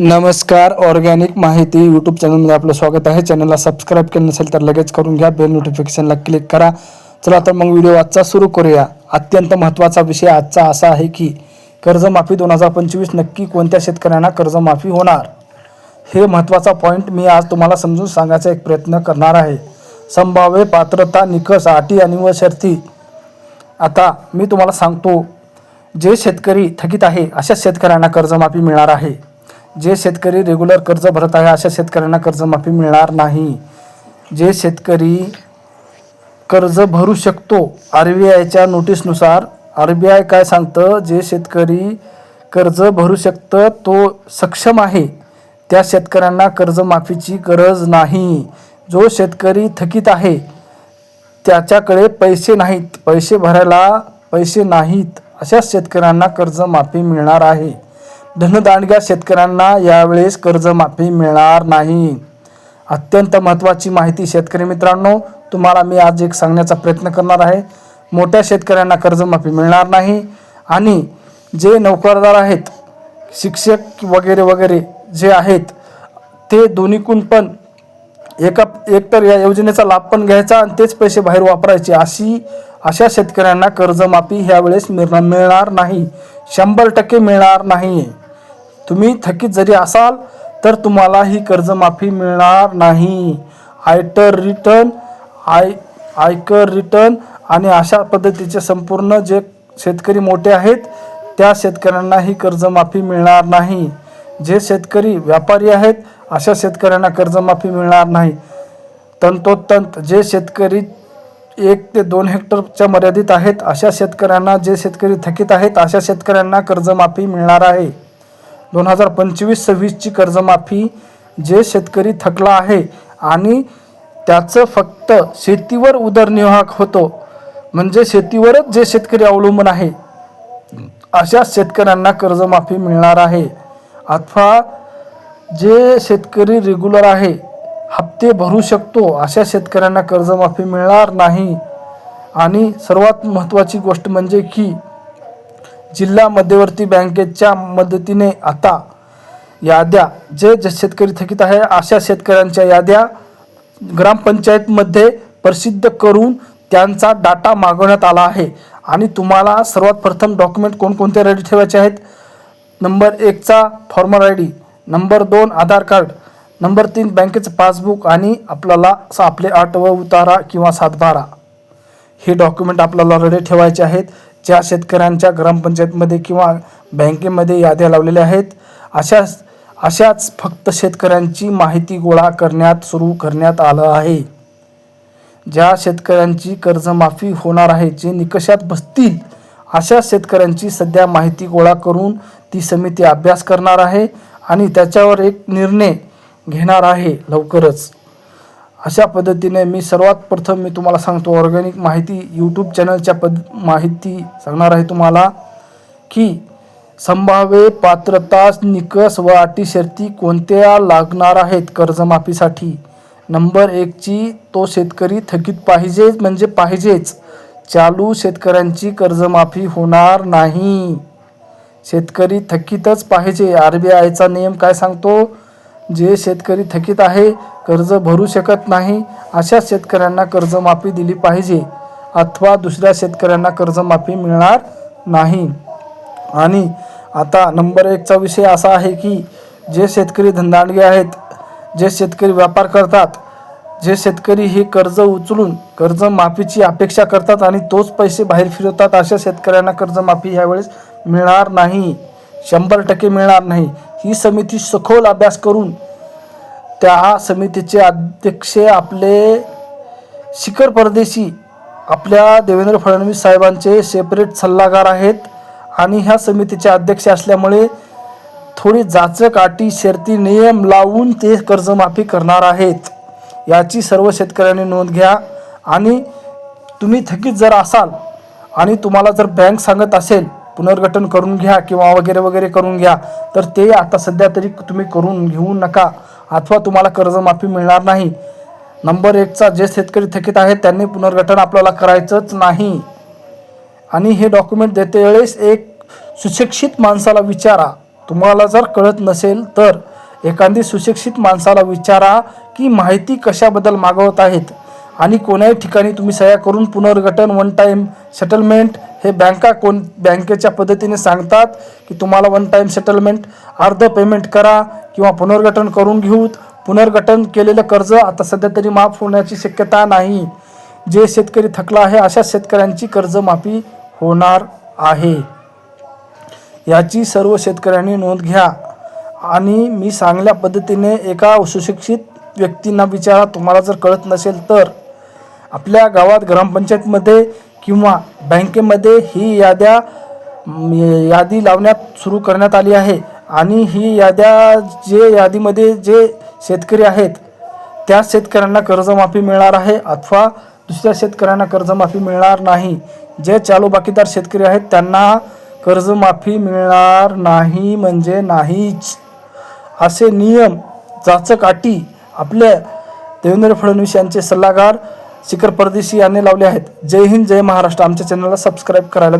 नमस्कार ऑर्गॅनिक माहिती यूट्यूब चॅनलमध्ये आपलं स्वागत आहे. चॅनलला सबस्क्राईब केलं नसेल तर लगेच करून घ्या. बेल नोटिफिकेशनला क्लिक करा. चला तर मग व्हिडिओ आजचा सुरू करूया. अत्यंत महत्त्वाचा विषय आजचा असा आहे की कर्जमाफी दोन हजार पंचवीस नक्की कोणत्या शेतकऱ्यांना कर्जमाफी होणार? हे महत्त्वाचा पॉईंट मी आज तुम्हाला समजून सांगायचा एक प्रयत्न करणार आहे. संभाव्य पात्रता निकष अटी आणि व शर्ती. आता मी तुम्हाला सांगतो जे शेतकरी थकीत आहे अशा शेतकऱ्यांना कर्जमाफी मिळणार आहे. जे शेतकरी रेग्युलर कर्ज भरत आहे अशा शेतकऱ्यांना कर्जमाफी मिळणार नाही. जे शेतकरी कर्ज भरू शकतो आर बी आयच्या नोटीसनुसार आर बी आय काय सांगतं? जे शेतकरी कर्ज भरू शकतं तो सक्षम आहे. त्या शेतकऱ्यांना कर्जमाफीची गरज नाही. जो शेतकरी थकीत आहे त्याच्याकडे पैसे नाहीत. पैसे भरायला पैसे नाहीत. अशा शेतकऱ्यांना कर्जमाफी मिळणार आहे. धनदांडग्या शेतकऱ्यांना यावेळेस कर्जमाफी मिळणार नाही. अत्यंत महत्त्वाची माहिती शेतकरी मित्रांनो तुम्हाला मी आज एक सांगण्याचा प्रयत्न करणार आहे. मोठ्या शेतकऱ्यांना कर्जमाफी मिळणार नाही आणि जे नोकरदार आहेत शिक्षक वगैरे वगैरे जे आहेत ते दोन्हीकून पण एका एकतर या योजनेचा लाभ पण घ्यायचा आणि तेच पैसे बाहेर वापरायचे अशी अशा शेतकऱ्यांना कर्जमाफी ह्यावेळेस मिळणार मिळणार नाही. शंभर टक्के मिळणार नाही. तुम्ही थकीत जरी असाल तर तुम्हाला ही कर्जमाफी मिळणार नाही. आयटर रिटर्न आय आयकर रिटर्न आणि अशा पद्धतीचे संपूर्ण जे शेतकरी मोठे आहेत त्या शेतकऱ्यांना ही कर्जमाफी मिळणार नाही. जे शेतकरी व्यापारी आहेत अशा शेतकऱ्यांना कर्जमाफी मिळणार नाही. तंतोतंत जे शेतकरी एक ते दोन हेक्टरच्या मर्यादित आहेत अशा शेतकऱ्यांना जे शेतकरी थकीत आहेत अशा शेतकऱ्यांना कर्जमाफी मिळणार आहे. दोन हजार पंचवीस सव्वीसची कर्जमाफी जे शेतकरी थकला आहे आणि त्याचं फक्त शेतीवर उदरनिर्वाह होतो म्हणजे शेतीवरच जे शेतकरी अवलंबून आहे अशा शेतकऱ्यांना कर्जमाफी मिळणार आहे. अथवा जे शेतकरी रेग्युलर आहे हप्ते भरू शकतो अशा शेतकऱ्यांना कर्जमाफी मिळणार नाही. आणि सर्वात महत्त्वाची गोष्ट म्हणजे की जिल्हा मध्यवर्ती बँकेच्या मदतीने आता याद्या जे जे शेतकरी थकीत आहे अशा शेतकऱ्यांच्या याद्या ग्रामपंचायतमध्ये प्रसिद्ध करून त्यांचा डाटा मागवण्यात आला आहे. आणि तुम्हाला सर्वात प्रथम डॉक्युमेंट कोणकोणते रेडी ठेवायचे आहेत? नंबर एकचा फॉर्मर आय डी नंबर दोन आधार कार्ड नंबर तीन बँकेचं पासबुक आणि आपल्याला आपले आठ व उतारा किंवा सातबारा. हे डॉक्युमेंट आपल्याला रेडी ठेवायचे आहेत. ज्या शेतकऱ्यांच्या ग्रामपंचायतमध्ये किंवा बँकेमध्ये याद्या लावलेल्या आहेत अशा अशाच फक्त शेतकऱ्यांची माहिती गोळा करण्यात सुरू करण्यात आलं आहे. ज्या शेतकऱ्यांची कर्जमाफी होणार आहे जे निकषात बसतील अशा शेतकऱ्यांची सध्या माहिती गोळा करून ती समिती अभ्यास करणार आहे आणि त्याच्यावर एक निर्णय घेणार आहे लवकरच. अशा पद्धतीने मी सर्वात प्रथम मी तुम्हाला सांगतो ऑर्गॅनिक माहिती यूट्यूब चॅनलच्या पद माहिती सांगणार आहे तुम्हाला की संभाव्य पात्रता निकष व अटी शर्ती कोणत्या लागणार आहेत कर्जमाफीसाठी? नंबर एकची तो शेतकरी थकीत पाहिजे म्हणजे पाहिजेच. चालू शेतकऱ्यांची कर्जमाफी होणार नाही. शेतकरी थकीतच पाहिजे. आर बी आयचा नियम काय सांगतो? जे शेतकरी थकीत आहे कर्ज भरू शकत नाही अशा शेतकऱ्यांना कर्जमाफी दिली पाहिजे अथवा दुसऱ्या शेतकऱ्यांना कर्जमाफी मिळणार नाही. आणि आता नंबर एकचा विषय असा आहे की जे शेतकरी धंदांडगे आहेत जे शेतकरी व्यापार करतात जे शेतकरी हे कर्ज उचलून कर्जमाफीची अपेक्षा करतात आणि तोच पैसे बाहेर फिरवतात अशा शेतकऱ्यांना कर्जमाफी ह्यावेळेस मिळणार नाही. शंभर टक्के मिळणार नाही. ही समिती सखोल अभ्यास करून त्या समितीचे अध्यक्ष आपले शिखर परदेशी आपल्या देवेंद्र फडणवीस साहेबांचे सेपरेट सल्लागार आहेत आणि ह्या समितीचे अध्यक्ष असल्यामुळे थोडी जाचक अटी शर्ती नियम लावून ते कर्जमाफी करणार आहेत. याची सर्व शेतकऱ्यांनी नोंद घ्या आणि तुम्ही थकीत जर असाल आणि तुम्हाला जर बँक सांगत असेल पुनर्गठन करून घ्या किंवा वगैरे वगैरे करून घ्या तर ते आता सध्या तरी तुम्ही करून घेऊ नका अथवा तुम्हाला कर्जमाफी मिळणार नाही. नंबर एकचा जे शेतकरी थकीत आहेत त्यांनी पुनर्गठन आपल्याला करायचंच नाही. आणि हे डॉक्युमेंट देते वेळेस एक सुशिक्षित माणसाला विचारा. तुम्हाला जर कळत नसेल तर एखादी सुशिक्षित माणसाला विचारा की माहिती कशाबद्दल मागवत आहेत. आणि कोण्याही ठिकाणी तुम्ही सह्या करून पुनर्गठन वन टाईम सेटलमेंट हे बँका कोण बँकेच्या पद्धतीने सांगतात की तुम्हाला वन टाईम सेटलमेंट अर्ध पेमेंट करा किंवा पुनर्गठन करून घेऊ पुनर्गठन केलेलं कर्ज आता सध्या तरी माफ होण्याची शक्यता नाही. जे शेतकरी थकला आहे अशा शेतकऱ्यांची कर्जमाफी होणार आहे. याची सर्व शेतकऱ्यांनी नोंद घ्या. आणि मी सांगल्या पद्धतीने एका सुशिक्षित व्यक्तींना विचारा तुम्हाला जर कळत नसेल तर. आपल्या गावात ग्रामपंचायतमध्ये किंवा बँकेमध्ये ही याद्या यादी लावण्यात सुरू करण्यात आली आहे. आणि ही याद्या जे यादीमध्ये जे शेतकरी आहेत त्या शेतकऱ्यांना कर्जमाफी मिळणार आहे अथवा दुसऱ्या शेतकऱ्यांना कर्जमाफी मिळणार नाही. जे चालू बाकीदार शेतकरी आहेत त्यांना कर्जमाफी मिळणार नाही म्हणजे नाहीच. असे नियम जाचक अटी आपल्या देवेंद्र फडणवीस यांचे सल्लागार शिखर परदेशी यांनी लावले आहेत. जय हिंद जय महाराष्ट्र. आमच्या चॅनलला सबस्क्राईब करायला